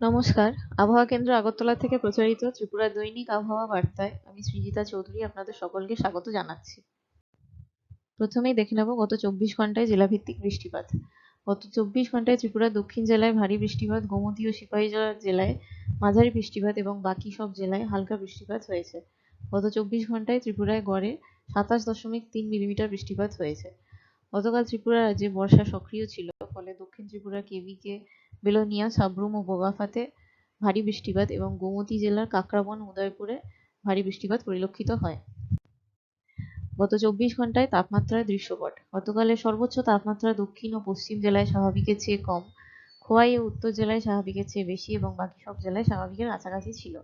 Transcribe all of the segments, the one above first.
নমস্কার। আবহাওয়া কেন্দ্র আগরতলা থেকে প্রচারিত ত্রিপুরা দৈনিক আবহাওয়া বার্তায় আমি সৃজিতা চৌধুরী আপনাদের সকলকে স্বাগত জানাচ্ছি। প্রথমেই দেখে নেব গত চব্বিশ ঘন্টায় জেলাভিত্তিক বৃষ্টিপাত। গত চব্বিশ ঘন্টায় ত্রিপুরা দক্ষিণ জেলায় ভারী বৃষ্টিপাত, গোমতী ও সিপাহীজলা জেলায় মাঝারি বৃষ্টিপাত এবং বাকি সব জেলায় হালকা বৃষ্টিপাত হয়েছে। গত চব্বিশ ঘন্টায় ত্রিপুরায় গড়ে সাতাশ দশমিক তিন মিলিমিটার বৃষ্টিপাত হয়েছে। গতকাল ত্রিপুরা রাজ্যে বর্ষা সক্রিয় ছিল, ফলে দক্ষিণ ত্রিপুরা কেভিকে বেলোনিয়া সাব্রুম ও বোগাফাতে ভারী বৃষ্টিপাত এবং গোমতী জেলার কাকরাবন, উদয়পুরে ভারী বৃষ্টিপাত পরিলক্ষিত হয়। গত চব্বিশ ঘন্টায় তাপমাত্রার দৃশ্যপট। গতকালের সর্বোচ্চ তাপমাত্রা দক্ষিণ ও পশ্চিম জেলায় স্বাভাবিকের চেয়ে কম। খোয়াই ও উত্তর জেলায় স্বাভাবিকের চেয়ে বেশি এবং বাকি সব জেলায় স্বাভাবিকের কাছাকাছি ছিল।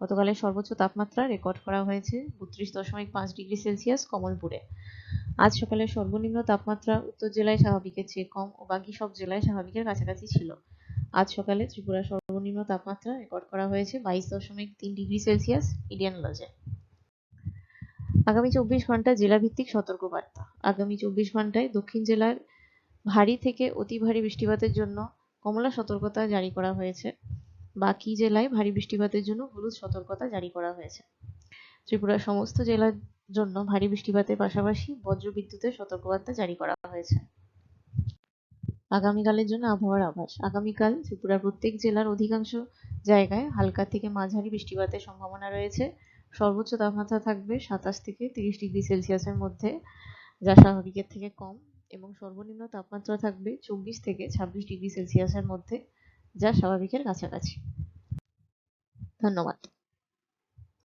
গতকালের সর্বোচ্চ তাপমাত্রা রেকর্ড করা হয়েছে বত্রিশ দশমিক পাঁচ ডিগ্রি সেলসিয়াস কমলপুরে। আজ সকালের সর্বনিম্ন তাপমাত্রা উত্তর জেলায় স্বাভাবিকের চেয়ে কম ও বাকি সব জেলায় স্বাভাবিকের কাছাকাছি ছিল। আজ সকালে ত্রিপুরার সর্বনিম্ন তাপমাত্রা রেকর্ড করা হয়েছে বাইশ দশমিক তিন ডিগ্রি সেলসিয়াস ইন্ডিয়ান লজে। আগামী চব্বিশ ঘণ্টা জেলাভিত্তিক সতর্কবার্তা। আগামী চব্বিশ ঘন্টায় দক্ষিণ জেলার ভারী থেকে অতি ভারী বৃষ্টিপাতের জন্য কমলা সতর্কতা জারি করা হয়েছে। বাকি জেলায় ভারী বৃষ্টিপাতের জন্য হলুদ সতর্কতা জারি করা হয়েছে। ত্রিপুরার সমস্ত জেলার জন্য ভারী বৃষ্টিপাতের পাশাপাশি বজ্রবিদ্যুতের সতর্কবার্তা জারি করা হয়েছে। আগামীকালের জন্য আবহাওয়ার আভাস। আগামীকাল ত্রিপুরার প্রত্যেক জেলার অধিকাংশ জায়গায় হালকা থেকে মাঝারি বৃষ্টিপাতের সম্ভাবনা রয়েছে। সর্বোচ্চ তাপমাত্রা থাকবে সাতাশ থেকে তিরিশ ডিগ্রি সেলসিয়াসের মধ্যে, যা স্বাভাবিকের থেকে কম এবং সর্বনিম্ন তাপমাত্রা থাকবে চব্বিশ থেকে ছাব্বিশ ডিগ্রি সেলসিয়াসের মধ্যে, যা স্বাভাবিকের কাছাকাছি। ধন্যবাদ।